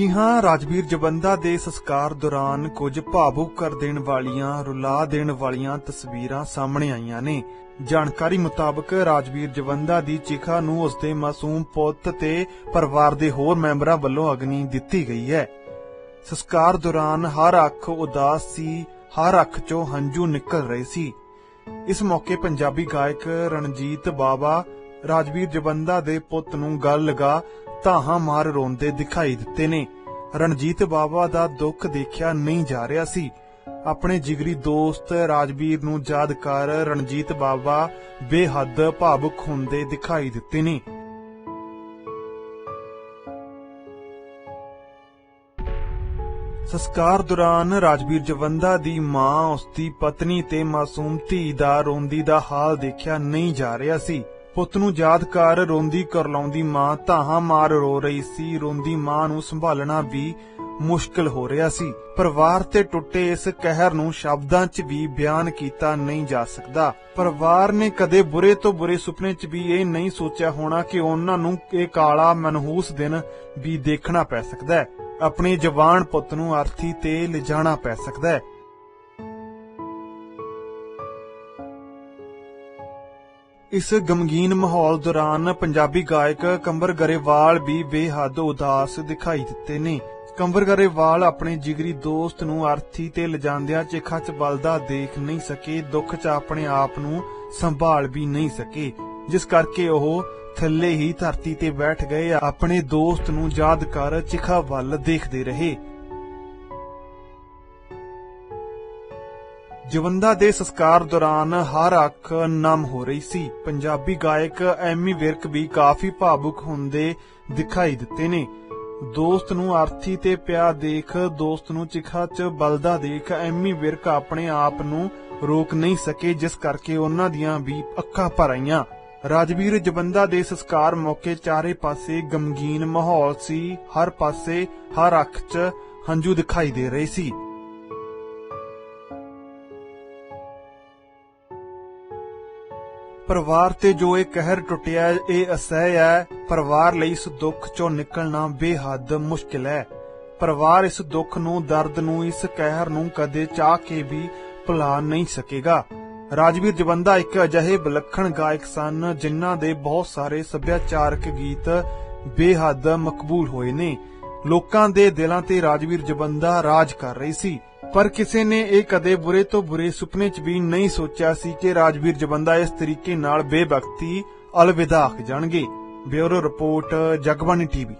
ਜੀ ਹਾਂ, ਰਾਜਵੀਰ ਜਵੰਦਾ ਦੇ ਸੰਸਕਾਰ ਦੌਰਾਨ ਕੁਝ ਭਾਵੁਕ ਕਰ ਦੇਣ ਵਾਲੀਆਂ, ਰੁਲਾ ਦੇਣ ਵਾਲੀਆਂ ਤਸਵੀਰਾਂ ਸਾਹਮਣੇ ਆਈਆਂ ਨੇ। ਜਾਣਕਾਰੀ ਮੁਤਾਬਕ ਰਾਜਵੀਰ ਜਵੰਦਾ ਦੀ ਚਿਖਾ ਨੂੰ ਉਸਦੇ ਮਾਸੂਮ ਪੁੱਤ ਤੇ ਪਰਿਵਾਰ ਦੇ ਹੋਰ ਮੈਂਬਰਾਂ ਵੱਲੋਂ ਅਗਨੀ ਦਿੱਤੀ ਗਈ ਹੈ। ਸੰਸਕਾਰ ਦੌਰਾਨ ਹਰ ਅੱਖ ਉਦਾਸ ਸੀ, ਹਰ ਅੱਖ ਚੋਂ ਹੰਝੂ ਨਿਕਲ ਰਹੇ ਸੀ। ਇਸ ਮੌਕੇ ਪੰਜਾਬੀ ਗਾਇਕ ਰਣਜੀਤ ਬਾਵਾ, ਰਾਜਵੀਰ ਜਵੰਦਾ ਦੇ ਪੁੱਤ ਨੂੰ ਗਲ ਲਗਾ ਧਾਹਾਂ ਮਾਰ ਰੋਂਦੇ ਦਿਖਾਈ ਦਿੱਤੇ ਨੇ। ਰਣਜੀਤ ਬਾਵਾ ਦਾ ਦੁੱਖ ਦੇਖਿਆ ਨਹੀਂ ਜਾ ਰਿਹਾ ਸੀ। ਆਪਣੇ ਜਿਗਰੀ ਦੋਸਤ ਰਾਜਵੀਰ ਨੂੰ ਯਾਦ ਕਰ ਰਣਜੀਤ ਬਾਵਾ ਬੇਹੱਦ ਭਾਵੁਕ ਹੁੰਦੇ ਦਿਖਾਈ ਦਿੱਤੇ ਨੇ। ਸੰਸਕਾਰ ਦੌਰਾਨ ਰਾਜਵੀਰ ਜਵੰਦਾ ਦੀ ਮਾਂ, ਉਸਦੀ ਪਤਨੀ ਤੇ ਮਾਸੂਮ ਧੀ ਦਾ ਰੋਂਦੀ ਦਾ ਹਾਲ ਦੇਖਿਆ ਨਹੀਂ ਜਾ ਰਿਹਾ ਸੀ। ਪੁੱਤ ਨੂੰ ਯਾਦ ਕਰ, ਰੋਂਦੀ ਕਰਲਾਉਂਦੀ ਮਾਂ, ਧਾਹਾਂ ਮਾਰ ਰੋ ਰਹੀ ਸੀ। ਰੋਂਦੀ ਮਾਂ ਨੂੰ ਸੰਭਾਲਣਾ ਵੀ ਮੁਸ਼ਕਲ ਹੋ ਰਿਹਾ ਸੀ। ਪਰਿਵਾਰ ਤੇ ਟੁੱਟੇ ਇਸ ਕਹਿਰ ਨੂੰ ਸ਼ਬਦਾਂ 'ਚ ਵੀ ਬਿਆਨ ਕੀਤਾ ਨਹੀਂ ਜਾ ਸਕਦਾ। ਪਰਿਵਾਰ ਨੇ ਕਦੇ ਬੁਰੇ ਤੋਂ ਬੁਰੇ ਸੁਪਨੇ 'ਚ ਵੀ ਇਹ ਨਹੀਂ ਸੋਚਿਆ ਹੋਣਾ ਕਿ ਉਹਨਾਂ ਨੂੰ ਇਹ ਕਾਲਾ, ਮਨਹੂਸ ਦਿਨ ਵੀ ਦੇਖਣਾ ਪੈ ਸਕਦਾ ਹੈ। ਆਪਣੇ ਜਵਾਨ ਪੁੱਤ ਨੂੰ ਅਰਥੀ ਤੇ ਲਿਜਾਣਾ ਪੈ ਸਕਦਾ ਹੈ। ਇਸ ਗਮਗੀਨ ਮਾਹੌਲ ਦੌਰਾਨ ਪੰਜਾਬੀ ਗਾਇਕ ਕੰਬਰ ਗਰੇਵਾਲ ਵੀ ਬੇਹੱਦ ਉਦਾਸ ਦਿਖਾਈ ਦਿੱਤੇ ਨੇ। ਕੰਬਰ ਗਰੇਵਾਲ ਆਪਣੇ ਜਿਗਰੀ ਦੋਸਤ ਨੂੰ ਅਰਥੀ ਤੇ ਲਿਜਾਂਦਿਆਂ ਚਿਖਾ ਚ ਬਲਦਾ ਦੇਖ ਨਹੀਂ ਸਕੇ, ਦੁੱਖ ਚ ਆਪਣੇ ਆਪ ਨੂੰ ਸੰਭਾਲ ਵੀ ਨਹੀਂ ਸਕੇ। ਜਿਸ ਕਰਕੇ ਉਹ ਥੱਲੇ ਹੀ ਧਰਤੀ ਤੇ ਬੈਠ ਗਏ, ਆਪਣੇ ਦੋਸਤ ਨੂੰ ਯਾਦ ਕਰ ਚਿਖਾ ਵੱਲ ਦੇਖਦੇ ਰਹੇ। ਜਵੰਦਾ ਦੇ ਸੰਸਕਾਰ ਦੌਰਾਨ ਹਰ ਅੱਖ ਨਮ ਹੋ ਰਹੀ ਸੀ। ਪੰਜਾਬੀ ਗਾਇਕ ਐਮੀ ਵਿਰਕ ਵੀ ਕਾਫੀ ਭਾਵੁਕ ਹੁੰਦੇ ਦਿਖਾਈ ਦਿੱਤੇ ਨੇ। ਦੋਸਤ ਨੂੰ ਆਰਥੀ ਤੇ ਪਿਆ ਦੇਖ, ਦੋਸਤ ਨੂੰ ਚਿਖਾ 'ਚ ਬਲਦਾ ਦੇਖ, ਐਮੀ ਵਿਰਕ ਆਪਣੇ ਆਪ ਨੂੰ ਰੋਕ ਨਹੀਂ ਸਕੇ, ਜਿਸ ਕਰਕੇ ਉਹਨਾਂ ਦੀਆਂ ਵੀ ਅੱਖਾਂ ਭਰ ਆਈਆਂ। ਰਾਜਵੀਰ ਜਵੰਦਾ ਦੇ ਸੰਸਕਾਰ ਮੌਕੇ ਚਾਰੇ ਪਾਸੇ ਗਮਗੀਨ ਮਾਹੌਲ ਸੀ। ਹਰ ਪਾਸੇ ਹਰ ਅੱਖ 'ਚ ਹੰਝੂ ਦਿਖਾਈ ਦੇ ਰਹੇ ਸੀ। ਪਰਿਵਾਰ ਤੇ ਜੋ ਇਹ ਕਹਿਰ ਟੁੱਟਿਆ, ਇਹ ਅਸਹਿ ਹੈ। ਪਰਿਵਾਰ ਲਈ ਇਸ ਦੁੱਖ ਚੋਂ ਨਿਕਲਣਾ ਬੇਹੱਦ ਮੁਸ਼ਕਿਲ ਹੈ। ਪਰਿਵਾਰ ਇਸ ਦੁੱਖ ਨੂੰ, ਦਰਦ ਨੂੰ, ਇਸ ਕਹਿਰ ਨੂੰ ਕਦੇ ਚਾਹ ਕੇ ਵੀ ਭੁਲਾ ਨਹੀਂ ਸਕੇਗਾ। ਰਾਜਵੀਰ ਜਵੰਦਾ ਇੱਕ ਅਜਿਹੇ ਵਿਲੱਖਣ ਗਾਇਕ ਸਨ, ਜਿਨ੍ਹਾਂ ਦੇ ਬਹੁਤ ਸਾਰੇ ਸੱਭਿਆਚਾਰਕ ਗੀਤ ਬੇਹੱਦ ਮਕਬੂਲ ਹੋਏ ਨੇ। ਲੋਕਾਂ ਦੇ ਦਿਲਾਂ ਤੇ ਰਾਜਵੀਰ ਜਵੰਦਾ ਰਾਜ ਕਰ ਰਹੀ ਸੀ। ਪਰ ਕਿਸੇ ਨੇ ਇਹ ਕਦੇ ਬੁਰੇ ਤੋਂ ਬੁਰੇ ਸੁਪਨੇ 'ਚ ਵੀ ਨਹੀਂ ਸੋਚਿਆ ਸੀ ਕਿ ਰਾਜਵੀਰ ਜਵੰਦਾ ਇਸ ਤਰੀਕੇ ਨਾਲ ਬੇਵਕਤੀ ਅਲਵਿਦਾ ਆਖ ਜਾਣਗੇ। Bureau report, Jagbani TV.